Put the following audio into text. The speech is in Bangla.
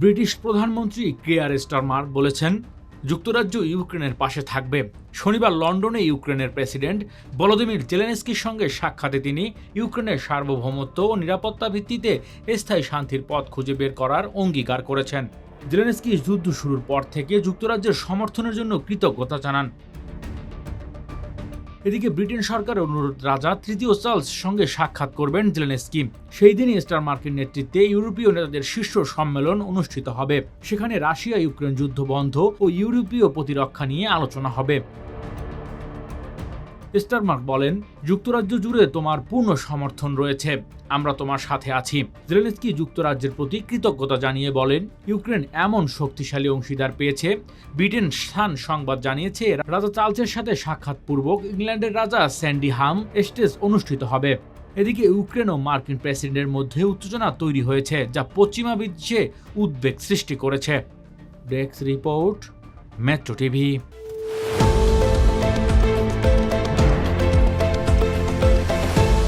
ব্রিটিশ প্রধানমন্ত্রী কেয়ার স্টারমার বলেছেন, যুক্তরাজ্য ইউক্রেনের পাশে থাকবে। শনিবার লন্ডনে ইউক্রেনের প্রেসিডেন্ট ভলোদিমির জেলেনস্কির সঙ্গে সাক্ষাতে তিনি ইউক্রেনের সার্বভৌমত্ব ও নিরাপত্তা ভিত্তিতে স্থায়ী শান্তির পথ খুঁজে বের করার অঙ্গীকার করেছেন। জেলেনস্কি যুদ্ধ শুরুর পর থেকে যুক্তরাজ্যের সমর্থনের জন্য কৃতজ্ঞতা জানান। এদিকে ব্রিটেন সরকার অনুরোধ রাজা তৃতীয় চার্লস সঙ্গে সাক্ষাৎ করবেন জেলেনস্কি। সেই দিনই স্টার মার্কিন নেতৃত্বে ইউরোপীয় নেতাদের শীর্ষ সম্মেলন অনুষ্ঠিত হবে। সেখানে রাশিয়া ইউক্রেন যুদ্ধ বন্ধ ও ইউরোপীয় প্রতিরক্ষা নিয়ে আলোচনা হবে। স্টারমার্ক বলেন, যুক্তরাজ্য জুড়ে তোমার পূর্ণ সমর্থন রয়েছে। আমরা তোমার সাথে আছি। জেলেনস্কি যুক্তরাজ্যের প্রতি কৃতজ্ঞতা জানিয়ে বলেন, ইউক্রেন এমন শক্তিশালী অংশীদার পেয়েছে। ব্রিটেন সান সংবাদ জানিয়েছে, রাজা চার্লসের সাথে সাক্ষাৎপূর্বক ইংল্যান্ডের রাজা স্যান্ডি হাম স্টেজ অনুষ্ঠিত হবে। এদিকে ইউক্রেন ও মার্কিন প্রেসিডেন্টের মধ্যে উত্তেজনা তৈরি হয়েছে, যা পশ্চিমা বিশ্বে উদ্বেগ সৃষ্টি করেছে। Desk report, Metro TV.